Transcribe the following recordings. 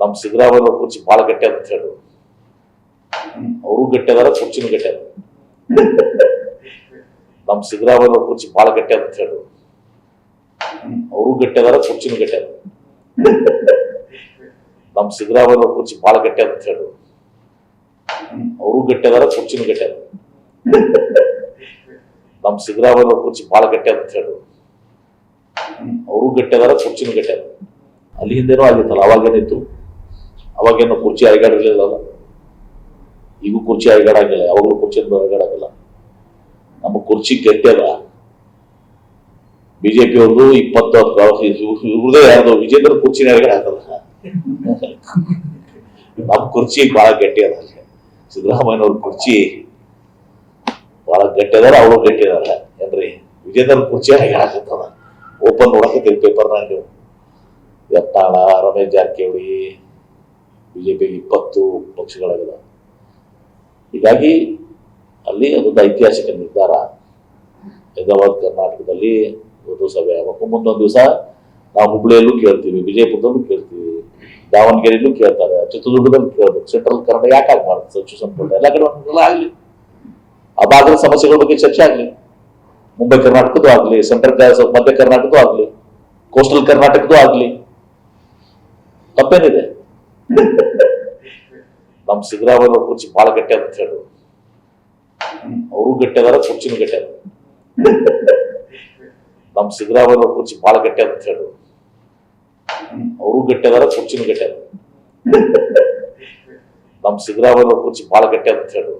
ನಮ್ಮ ಸಿದ್ದರಾಮಯ್ಯ ಕುರ್ಚಿ ಭಾಳ ಗಟ್ಟಿ ಅಂತ ಹೇಳು ಅವರು ಗಟ್ಟಿ ಅದಾರ, ಕುರ್ಚಿನ ಗಟ್ಟಿ ಅದ ನಮ್ಮ ಸಿದ್ದರಾಮಯ್ಯ ಕುರ್ಚಿ ಭಾಳ ಗಟ್ಟಿ ಅಂತ ಹೇಳು ಅವರು ಗಟ್ಟಿ ಅದಾರ, ಕುರ್ಚಿನ ಗಟ್ಟಿ ಅದ ನಮ್ಮ ಸಿದ್ದರಾಮಯ್ಯ ಕುರ್ಚಿ ಭಾಳ ಗಟ್ಟಿ ಅಂತ ಹೇಳು ಅವರು ಗಟ್ಟಿ ಅದಾರ, ಕುರ್ಚಿನ ಗಟ್ಟಿ ಅದ ನಮ್ಮ ಸಿದ್ದರಾಮಯ್ಯ ಕುರ್ಚಿ ಭಾಳ ಗಟ್ಟಿ ಅಂತ ಹೇಳು ಅವರು ಗಟ್ಟಿ ಅದಾರ, ಕುರ್ಚಿನ ಗಟ್ಟಿ ಅದ ಅಲ್ಲಿ ಹಿಂದೆನೂ ಆಗಿತ್ತಲ್ಲ, ಅವಾಗೇನಿತ್ತು? ಅವಾಗೇನು ಕುರ್ಚಿ ಅಳಿಗಾಡಿರ್ಲಿಲ್ಲ ಈಗೂ ಕುರ್ಚಿ ಅಳಿಗಾಡಂಗಿಲ್ಲ ಯಾವಾಗಲೂ ಕುರ್ಚಿ ಅಳಿಗಾಡಂಗಿಲ್ಲ ನಮ್ಮ ಕುರ್ಚಿ ಗಟ್ಟಿ ಅದ ಬಿಜೆಪಿ ಅವ್ರದ್ದು ಇಪ್ಪತ್ತು ಇವ್ರದೇ ಯಾರ್ದು? ವಿಜೇಂದ್ರ ಕುರ್ಚಿ ಅಳಿಗಾಡ ಹಾಕಲ್ಲ. ನಮ್ಮ ಕುರ್ಚಿ ಬಹಳ ಗಟ್ಟಿ ಅದ ಅಲ್ಲಿ. ಸಿದ್ದರಾಮಯ್ಯನವ್ರ ಕುರ್ಚಿ ಬಹಳ ಗಟ್ಟಿ ಅದಾರ ಅವರು ಗಟ್ಟಿ ಅದಾರ ಏನ್ರಿ? ವಿಜೇಂದ್ರ ಕುರ್ಚಿ ಹಾಕತ್ತದ. ಓಪನ್ ನೋಡಕತ್ತೀವಿ ಪೇಪರ್ನ ನೀವು. ಯತ್ನಾಳ ರಮೇಶ್ ಜಾರಕಿಹೊಳಿ ಬಿಜೆಪಿಗೆ ಇಪ್ಪತ್ತು ಪಕ್ಷಗಳಾಗಿದೆ ಹೀಗಾಗಿ ಅಲ್ಲಿ ಅದೊಂದು ಐತಿಹಾಸಿಕ ನಿರ್ಧಾರ. ಹೈದರಾಬಾದ್, ಕರ್ನಾಟಕದಲ್ಲಿ ಒಂದು ಸಭೆ ಆಗಬೇಕು. ಮುಂದೊಂದು ದಿವಸ ನಾವು ಹುಬ್ಳಿಯಲ್ಲೂ ಕೇಳ್ತೀವಿ ವಿಜಯಪುರದಲ್ಲೂ ಕೇಳ್ತೀವಿ, ದಾವಣಗೆರೆಯಲ್ಲೂ ಕೇಳ್ತಾರೆ, ಚಿತ್ರದುರ್ಗದಲ್ಲಿ ಕೇಳ್ಬೇಕು. ಸೆಂಟ್ರಲ್ ಕನ್ನಡ ಯಾಕೆ ಆಗ್ಬಾರ್ದು ಸಚಿವ ಸಂಪುಟ. ಎಲ್ಲ ಕಡೆ ಒಂದೆಲ್ಲ ಆಗಲಿ. ಭಾಗದ ಸಮಸ್ಯೆಗಳ ಬಗ್ಗೆ ಚರ್ಚೆ ಆಗಲಿ. ಮುಂಬೈ ಕರ್ನಾಟಕದ್ದು ಆಗಲಿ ಸೆಂಟ್ರಲ್ ಮಧ್ಯ ಕರ್ನಾಟಕದ್ದು ಆಗಲಿ ಕೋಸ್ಟಲ್ ಕರ್ನಾಟಕದ್ದು ಆಗಲಿ. ತಪ್ಪೇನಿದೆ. ನಮ್ಮ ಸಿದ್ದರಾಮಯ್ಯ ಕುರ್ಚಿ ಭಾಳ ಗಟ್ಟಿ ಅಂತ ಹೇಳು ಅವರು ಗಟ್ಟಿ ಅದಾರ, ಕುರ್ಚಿನೂ ಗಟ್ಟಿ ಅದ ನಮ್ಮ ಸಿದ್ದರಾಮಯ್ಯ ಕುರ್ಚಿ ಭಾಳ ಗಟ್ಟಿ ಅಂತ ಹೇಳು ಅವರು ಗಟ್ಟಿ ಅದಾರ, ಕುರ್ಚಿನೂ ಗಟ್ಟಿ ಅದ ನಮ್ಮ ಸಿದ್ದರಾಮಯ್ಯ ಕುರ್ಚಿ ಭಾಳ ಗಟ್ಟಿ ಅಂತ ಹೇಳು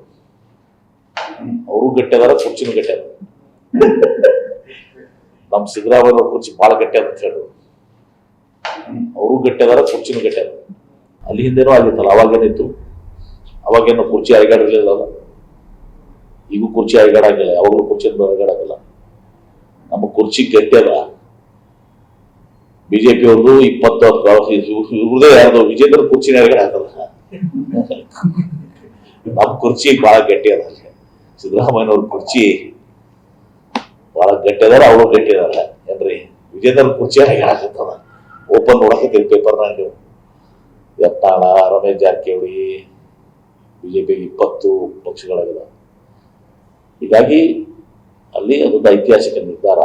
ಅವರು ಗಟ್ಟಿ ಅದಾರ, ಕುರ್ಚಿನೂ ಗಟ್ಟಿ ಅದ ನಮ್ಮ ಸಿದ್ದರಾಮಯ್ಯ ಕುರ್ಚಿ ಭಾಳ ಗಟ್ಟಿ ಅಂತ ಹೇಳು ಅವರು ಗಟ್ಟಿ ಅದಾರ, ಕುರ್ಚಿನೂ ಗಟ್ಟಿ ಅದ ಅಲ್ಲಿ ಹಿಂದೆನೂ ಆಗಿತ್ತಲ್ಲ ಅವಾಗೇನಿತ್ತು ಅವಾಗೇನು ಕುರ್ಚಿ ಅಳಿಗಾಡಿರ್ಲಿಲ್ಲ ಈಗೂ ಕುರ್ಚಿ ಅಳಿಗಾಡಂಗಿಲ್ಲ ಯಾವಾಗಲೂ ಕುರ್ಚಿ ಅಳಿಗಾಡಂಗಿಲ್ಲ ನಮ್ಮ ಕುರ್ಚಿ ಗಟ್ಟಿ ಅದ ಬಿಜೆಪಿ ಅವ್ರದ್ದು ಇಪ್ಪತ್ತು ಇವ್ರದೇ ಯಾರ್ದು? ವಿಜೇಂದ್ರ ಕುರ್ಚಿನ ಅಳಿಗಾಡ ಹಾಕಲ್ಲ. ನಮ್ಮ ಕುರ್ಚಿ ಬಹಳ ಗಟ್ಟಿ ಅದ ಅಲ್ಲಿ. ಸಿದ್ದರಾಮಯ್ಯನವ್ರ ಕುರ್ಚಿ ಬಹಳ ಗಟ್ಟಿ ಅದಾರ, ಅವರು ಗಟ್ಟಿ ಅದಾರ. ಏನ್ರಿ? ವಿಜೇಂದ್ರ ಕುರ್ಚಿ ಹಾಕತ್ತದ ಓಪನ್ ನೋಡಕತ್ತೀವಿ ಪೇಪರ್ನ ನೀವು ಯತ್ನಾಳ ರಮೇಶ್ ಜಾರಕಿಹೊಳಿ, ಬಿಜೆಪಿ ಇಪ್ಪತ್ತು ಪಕ್ಷಗಳಾಗಿದ ಹೀಗಾಗಿ ಅಲ್ಲಿ ಅದೊಂದು ಐತಿಹಾಸಿಕ ನಿರ್ಧಾರ.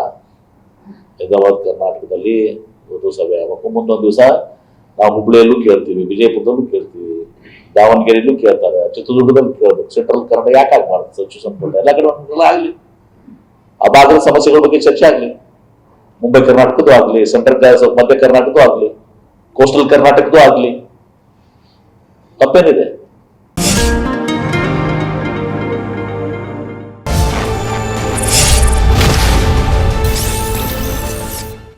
ಹೈದರಾಬಾದ್, ಕರ್ನಾಟಕದಲ್ಲಿ ಒಂದು ಸಭೆ ಆಗಬೇಕು. ಮುಂದೊಂದು ದಿವಸ ನಾವು ಹುಬ್ಳಿಯಲ್ಲೂ ಕೇಳ್ತೀವಿ ವಿಜಯಪುರದಲ್ಲೂ ಕೇಳ್ತೀವಿ, ದಾವಣಗೆರೆಯಲ್ಲೂ ಕೇಳ್ತಾರೆ, ಚಿತ್ರದುರ್ಗದಲ್ಲಿ ಕೇಳಬೇಕು. ಸೆಂಟ್ರಲ್ ಕನ್ನಡ ಯಾಕೆ ಆಗಬಾರ್ದು ಸಚಿವ ಸಂಪುಟ, ಎಲ್ಲ ಕಡೆ ಒಂದೊಂದೆಲ್ಲ ಆಗಲಿ. ಆ ಭಾಗದ ಸಮಸ್ಯೆಗಳ ಬಗ್ಗೆ ಚರ್ಚೆ ಆಗಲಿ. ಮುಂಬೈ ಕರ್ನಾಟಕದ್ದು ಆಗಲಿ, ಸೆಂಟ್ರಲ್ ಮಧ್ಯ ಕರ್ನಾಟಕದ್ದು ಆಗಲಿ, ಕೋಸ್ಟಲ್ ಕರ್ನಾಟಕದ್ದು ಆಗಲಿ. ತಪ್ಪೇನಿದೆ